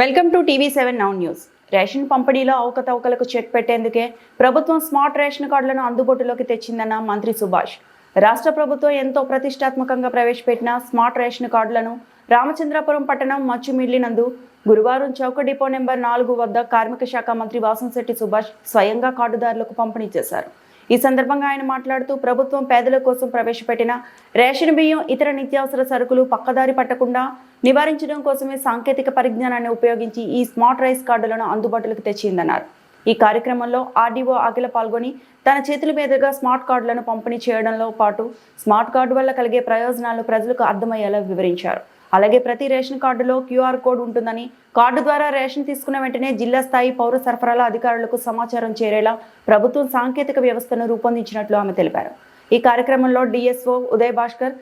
Welcome to TV seven now news. Ration పంపిణీలో అవకతవకలకు check పెట్టేందుకే ప్రభుత్వం స్మార్ట్ రేషన్ కార్డులను అందుబాటులోకి తెచ్చిందన్న మంత్రి సుభాష్. రాష్ట్ర ప్రభుత్వం ఎంతో ప్రతిష్టాత్మకంగా ప్రవేశపెట్టిన స్మార్ట్ రేషన్ కార్డులను రామచంద్రాపురం పట్టణం మచ్చుమిల్లి మిల్లినందు గురువారం చౌక డిపో నెంబర్ నాలుగు వద్ద కార్మిక శాఖ మంత్రి వాసంశెట్టి సుభాష్ స్వయంగా కార్డుదారులకు పంపిణీ చేశారు. ఈ సందర్భంగా ఆయన మాట్లాడుతూ ప్రభుత్వం పేదల కోసం ప్రవేశపెట్టిన రేషన్ బియ్యం ఇతర నిత్యావసర సరుకులు పక్కదారి పట్టకుండా నివారించడం కోసమే సాంకేతిక పరిజ్ఞానాన్ని ఉపయోగించి ఈ స్మార్ట్ రైస్ కార్డులను అందుబాటులోకి తెచ్చిందన్నారు. ఈ కార్యక్రమంలో ఆర్డీఓ అఖిల పాల్గొని తన చేతుల మీదుగా స్మార్ట్ కార్డులను పంపిణీ చేయడంలో పాటు స్మార్ట్ కార్డు వల్ల కలిగే ప్రయోజనాలు ప్రజలకు అర్థమయ్యేలా వివరించారు. అలాగే ప్రతి రేషన్ కార్డులో క్యూఆర్ కోడ్ ఉంటుందని కార్డు ద్వారా రేషన్ తీసుకున్న వెంటనే జిల్లా స్థాయి పౌర సరఫరాల అధికారులకు సమాచారం చేరేలా ప్రభుత్వం సాంకేతిక వ్యవస్థను రూపొందించినట్లు ఆమె తెలిపారు. ఈ కార్యక్రమంలో డిఎస్ఓ ఉదయ్ భాస్కర్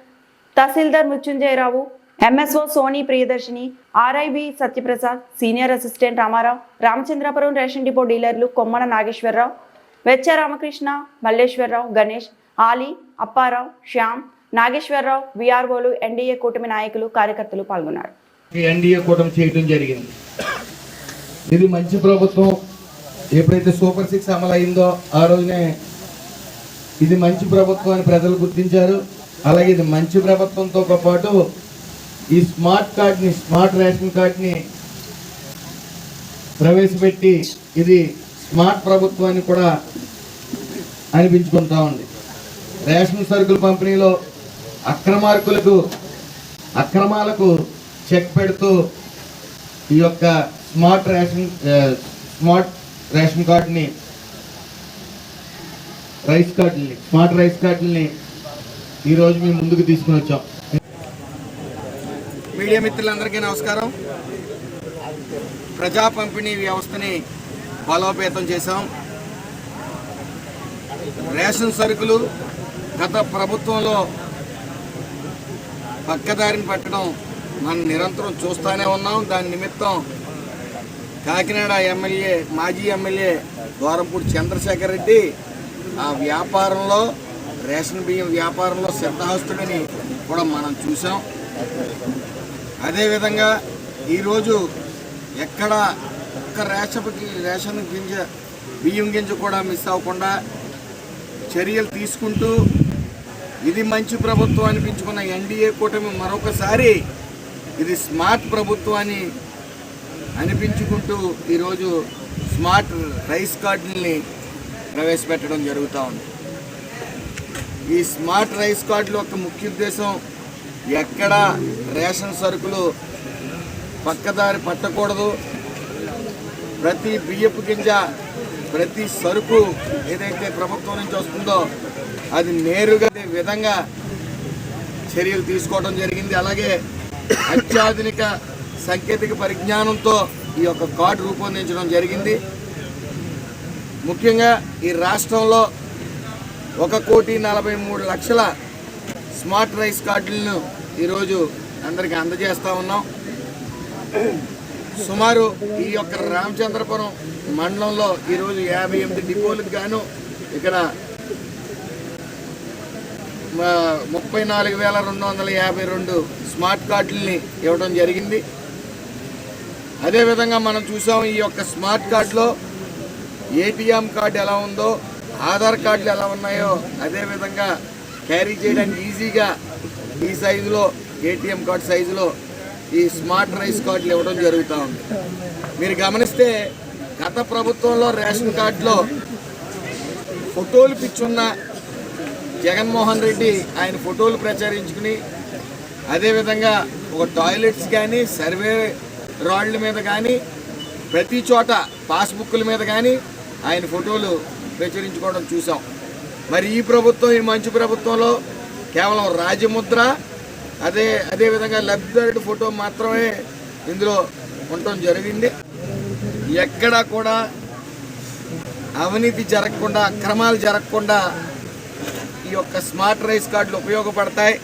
తహసీల్దార్ Mrutyunjaya Rao MSO Sony Priyadarshini RIB Satyaprasad senior assistant Rama Rao Ramachandrapuram ration depot డీలర్లు కొమ్మన నాగేశ్వరరావు వెచ్చ రామకృష్ణ మల్లేశ్వరరావు గణేష్ ఆలీ అప్పారావు శ్యామ్ నాగేశ్వరరావు విఆర్ఓలు ఎన్డీఏ కూటమి నాయకులు కార్యకర్తలు పాల్గొన్నారు. ఈ ఎన్డీఏ కూటమి చేయడం జరిగింది. ఇది మంచి ప్రభుత్వం. ఎప్పుడైతే సూపర్ సిక్స్ అమలు అయిందో ఆ రోజునే ఇది మంచి ప్రభుత్వం అని ప్రజలు గుర్తించారు. అలాగే ఇది మంచి ప్రభుత్వంతో పాటు ఈ స్మార్ట్ కార్డ్ని స్మార్ట్ రేషన్ కార్డ్ని ప్రవేశపెట్టి ఇది స్మార్ట్ ప్రభుత్వాన్ని కూడా అనిపించుకుంటా ఉంది. రేషన్ సరుకుల పంపిణీలో అక్రమార్కులకు అక్రమాలకు చెక్ పెడుతూ ఈ యొక్క స్మార్ట్ రేషన్ స్మార్ట్ రేషన్ కార్డుని రైస్ కార్డుని స్మార్ట్ రైస్ కార్డుని ఈరోజు మేము ముందుకు తీసుకుని వచ్చాం. మీడియా మిత్రులందరికీ నమస్కారం. ప్రజా పంపిణీ వ్యవస్థని బలోపేతం చేశాం. రేషన్ సరుకులు గత ప్రభుత్వంలో పక్కదారిని పట్టడం మనం నిరంతరం చూస్తూనే ఉన్నాం. దాని నిమిత్తం కాకినాడ ఎమ్మెల్యే మాజీ ఎమ్మెల్యే ద్వారంపూడి చంద్రశేఖర్ రెడ్డి ఆ వ్యాపారంలో రేషన్ బియ్యం వ్యాపారంలో సిద్ధహస్తుడని కూడా మనం చూసాం అదేవిధంగా ఈరోజు ఎక్కడ ఒక్క రేషన్కి రేషన్ గింజ బియ్యం గింజ కూడా మిస్ అవ్వకుండా చర్యలు తీసుకుంటూ ఇది మంచి ప్రభుత్వం అనిపించుకున్న ఎన్డీఏ కూటమి మరొకసారి ఇది స్మార్ట్ ప్రభుత్వం అని అనిపించుకుంటూ ఈరోజు స్మార్ట్ రైస్ కార్డుల్ని ప్రవేశపెట్టడం జరుగుతూ ఉంది. ఈ స్మార్ట్ రైస్ కార్డుల యొక్క ముఖ్య ఉద్దేశం. ఎక్కడ రేషన్ సరుకులు పక్కదారి పట్టకూడదు. ప్రతి బియ్యపు గింజ ప్రతి సరుకు ఏదైతే ప్రభుత్వం నుంచి వస్తుందో అది నేరుగా విధంగా చర్యలు తీసుకోవడం జరిగింది. అలాగే అత్యాధునిక సాంకేతిక పరిజ్ఞానంతో ఈ యొక్క కార్డు రూపొందించడం జరిగింది. ముఖ్యంగా ఈ రాష్ట్రంలో ఒక కోటి నలభై మూడు లక్షల స్మార్ట్ రైస్ కార్డులను ఈరోజు అందరికీ అందజేస్తూ ఉన్నాం. సుమారు ఈ యొక్క రామచంద్రపురం మండలంలో ఈరోజు యాభై ఎనిమిది డిపోలకు గాను ఇక్కడ ముప్పై నాలుగు వేల రెండు వందల యాభై రెండు స్మార్ట్ కార్డుల్ని ఇవ్వడం జరిగింది. అదేవిధంగా మనం చూసాం ఈ యొక్క స్మార్ట్ కార్డులో ఏటీఎం కార్డు ఎలా ఉందో ఆధార్ కార్డులు ఎలా ఉన్నాయో అదేవిధంగా క్యారీ చేయడానికి ఈజీగా ఈ సైజులో ఏటీఎం కార్డు సైజులో ఈ స్మార్ట్ రైస్ కార్డులు ఇవ్వడం జరుగుతూ ఉంది. మీరు గమనిస్తే గత ప్రభుత్వంలో రేషన్ కార్డులో ఫోటోలు పిచ్చున్న జగన్మోహన్ రెడ్డి ఆయన ఫోటోలు ప్రచారించుకుని అదేవిధంగా ఒక టాయిలెట్స్ కానీ సర్వే రాళ్ళ మీద కానీ ప్రతి చోట పాస్బుక్ల మీద కానీ ఆయన ఫోటోలు ప్రచురించుకోవడం చూసాం. మరి ఈ ప్రభుత్వం ఈ మంచి ప్రభుత్వంలో కేవలం రాజముద్ర అదే అదేవిధంగా లబ్ధిదారుడి ఫోటో మాత్రమే ఇందులో ఉండటం జరిగింది. ఎక్కడా కూడా అవినీతి జరగకుండా అక్రమాలు జరగకుండా ఈ యొక్క స్మార్ట్ రైస్ కార్డులు ఉపయోగపడతాయి.